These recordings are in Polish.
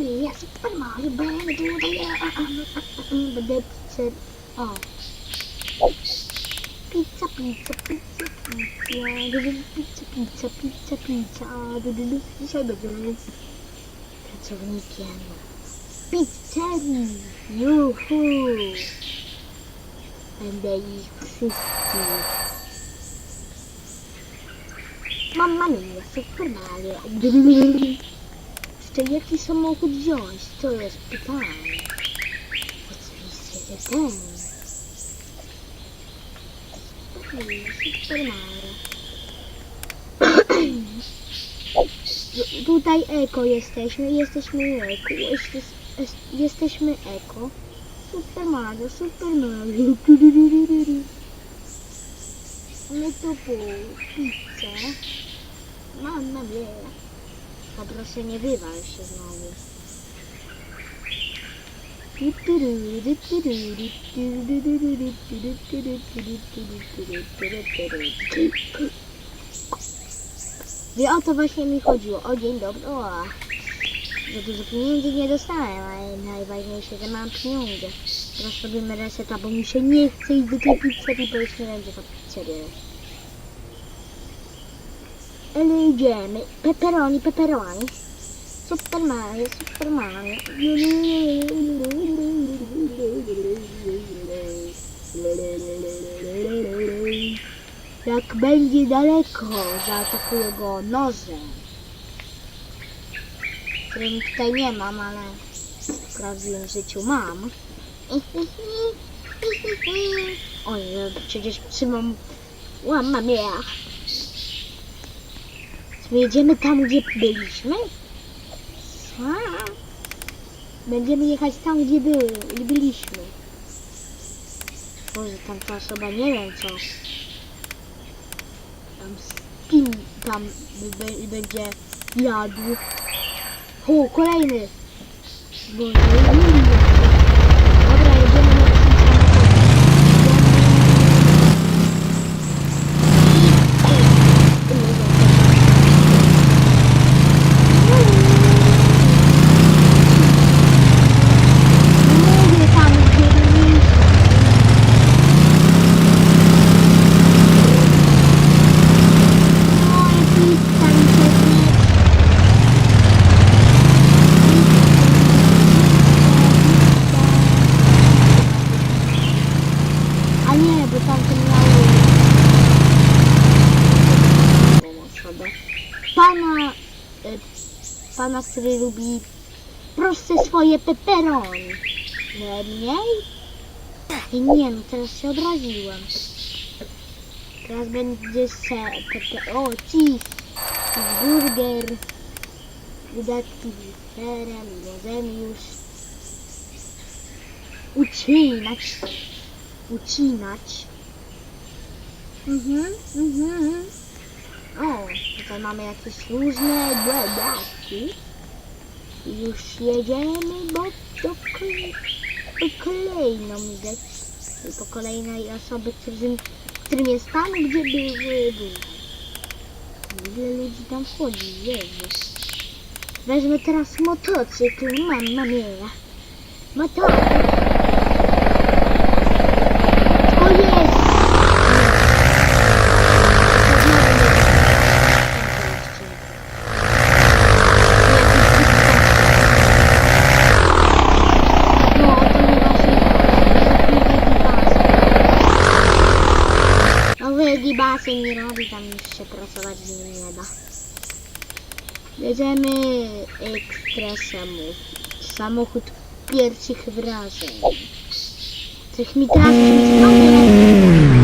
Mario, ja Super Mario, będę tutaj, a, a, a, a, a, będę pizzę, o. Pizza, pizza, pizza, pizza, du, du, pizza, pizza, pizza, pizza, du, du, du. Dzisiaj będziemy pracownikiem pizzerii, juhu. Będę ich wszystkich. Mamma mia, Super Mario. Jeszcze jaki samochód wziąć? To jest pytanie. Oczywiście, że ten. Super Mario, Super Mario. Tu- Tutaj eko jesteśmy, jesteśmy eko, jest, jest, jesteśmy eko. Super Mario, Super Mario. My tu pizzę. Mamma mia. A proszę nie wywal się znowu. Wie o to właśnie mi chodziło. O dzień dobry. O, za dużo pieniędzy nie dostałem, ale najważniejsze, że mam pieniądze. Teraz robimy reseta, bo mi się nie chce iść do tej pizzerii, bo już nie będzie to pizzeria. Ale idziemy. Pepperoni, pepperoni. Super Mario, Super Mario. Jak będzie daleko, zaatakuję go nożem. Którym tutaj nie mam, ale w prawdziwym życiu mam. Oj, przecież trzymam... Łamam ja. Czy jedziemy tam, gdzie byliśmy? Co? Będziemy jechać tam, gdzie były, byliśmy. Boże, tam ta osoba nie wiem co. Tam spin, tam będzie jadł. O, kolejny. Boże, nie wiem. Dobra, jedziemy na tym Mówię tam, gdzie byliśmy. Moje pizza mi się zje. Bo tamten osobę. Pana, e, pana, który lubi proste swoje pepperoni. Nie mniej? Nie no, teraz się obraziłem. Teraz będzie se pepe... O, cheese! Burger. Wydatki serem, wozem już. Ucinać. Ucinać. Mhm, mhm. O, tutaj mamy jakieś różne dodatki. I Już jedziemy, bo do po kolejną widać. Po kolejnej osoby, którym, którym jest tam, gdzie były były. Ile ludzi tam wchodzi, Jezus. Weźmy teraz motocykl, mamma mia. Motocykl. Wegi basen nie robi, tam już się pracować nie da. Jedziemy ekstra samochód. Pierwszych wrażeń. Tych mi trafi.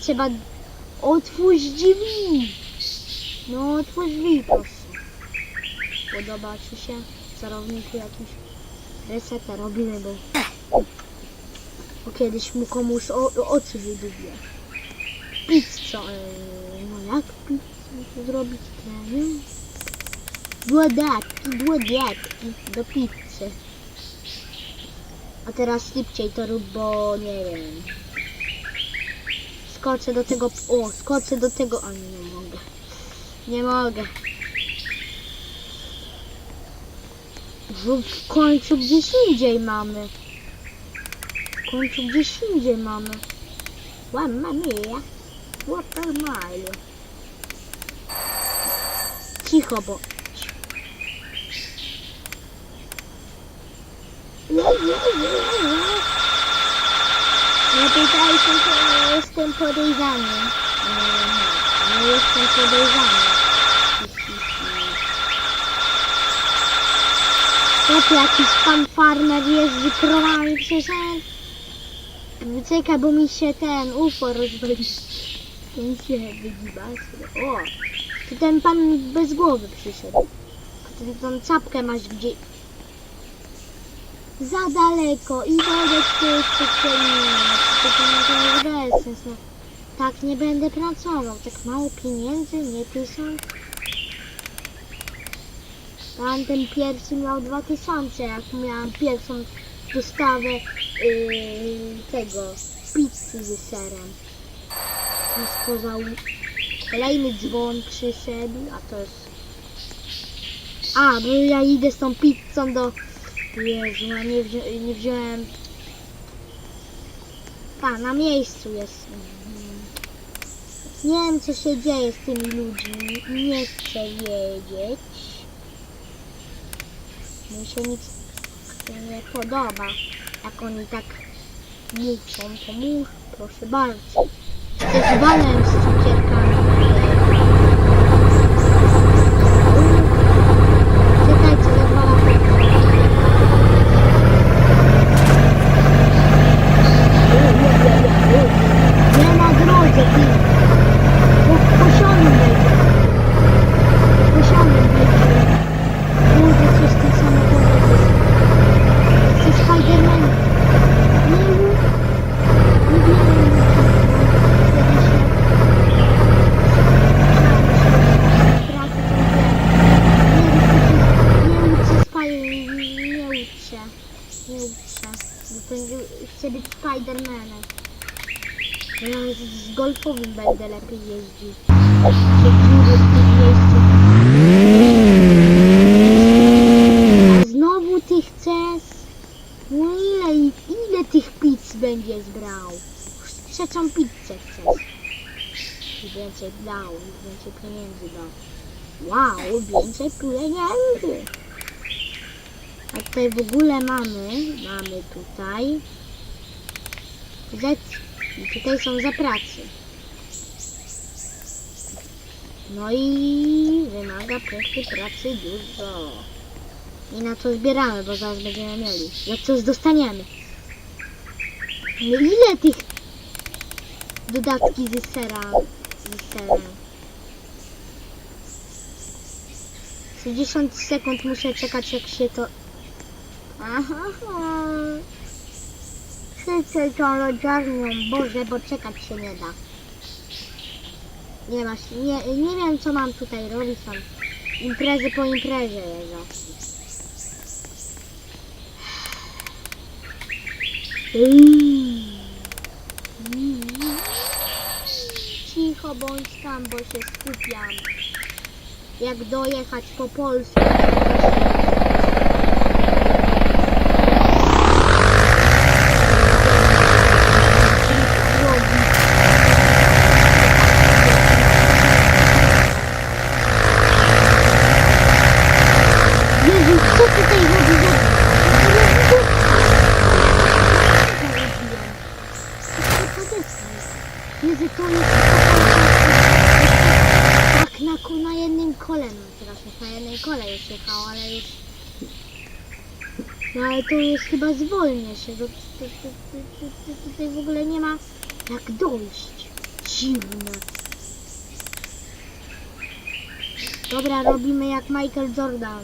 Trzeba otwórz drzwi. No, otwórz drzwi, proszę. Podoba ci się? Zarowniku jakiś? reseta robimy, bo, bo kiedyś mu komuś o, oczy wydubie. Pizza, e, no jak pizzę to zrobić? Nie wiem. Dłodatki, dłodatki do pizzy. A teraz szybciej to rób, bo nie wiem. Skoczę do tego, o, skoczę do tego, a nie mogę. Nie mogę. W końcu gdzieś indziej mamy. W końcu gdzieś indziej mamy. Mamma mia. Watermile. Cicho, bo... Nie pytajcie nie jestem podejrzany. Nie, nie jestem podejrzany. Jak jakiś pan farmer jeździ krowami przyszedł. Czekaj, bo mi się ten UFO rozwalił. Ten się wygiba. O, tu ten pan bez głowy przyszedł. Tą czapkę masz gdzie... Za daleko i wodę ty To to nie jest sens. No. Tak nie będę pracował. Tak mało pieniędzy, nie tysiąc. Tam ten pierwszy miał 2000, jak miałam pierwszą dostawę yy, tego pizzy ze serem. Spoza kolejny dzwon przyszedł, a to jest... A, bo ja idę z tą pizzą do... Jezu, ja nie, wzi nie wziąłem... A, na miejscu jest. Nie wiem, co się dzieje z tymi ludźmi. Nie chcę wiedzieć. Mi się nic nie podoba. Jak oni tak muszą, to mów, proszę bardzo walem z cukierkami. Czekajcie, zawalam. Nie na drodze, ty. Po, posianym będzie. Posianym będzie. Kurde, coś z tym samochodem jest. Chcę Spiderman. Nie mów. Nie wiem. Kiedyś nie uczę Spider... Nie uczę. Nie uczę. Bo to Chcę być Spidermanem. Ja z lepiej. A znowu ty chcesz? No ile, ile tych pizz będziesz brał? Trzecią pizzę chcesz. I więcej dał, i więcej pieniędzy dał. Wow, więcej pieniędzy. A tutaj w ogóle mamy, mamy tutaj Z i tutaj są za pracy. No i wymaga punkty pracy dużo. I na to zbieramy, bo zaraz będziemy mieli. Jak coś dostaniemy. No ile tych dodatki z sera, z serem? 60 sekund muszę czekać jak się to... Aha. Szybciej tą lodziarnią, Boże, bo czekać się nie da. Nie masz, nie, nie wiem co mam tutaj robić tam. Imprezy po imprezie jeżdżę. Cicho bądź tam, bo się skupiam. Jak dojechać po polsku. Jezu, co tutaj robi? Jezu, to jest tak na, ko- na jednym kole, no teraz już na jednej kole już jechał, ale już... No ale to już chyba zwolnię się, bo tu- tu- tu- tu- tu- tu- tutaj w ogóle nie ma jak dojść. Dziwne. Dobra, robimy jak Michael Jordan.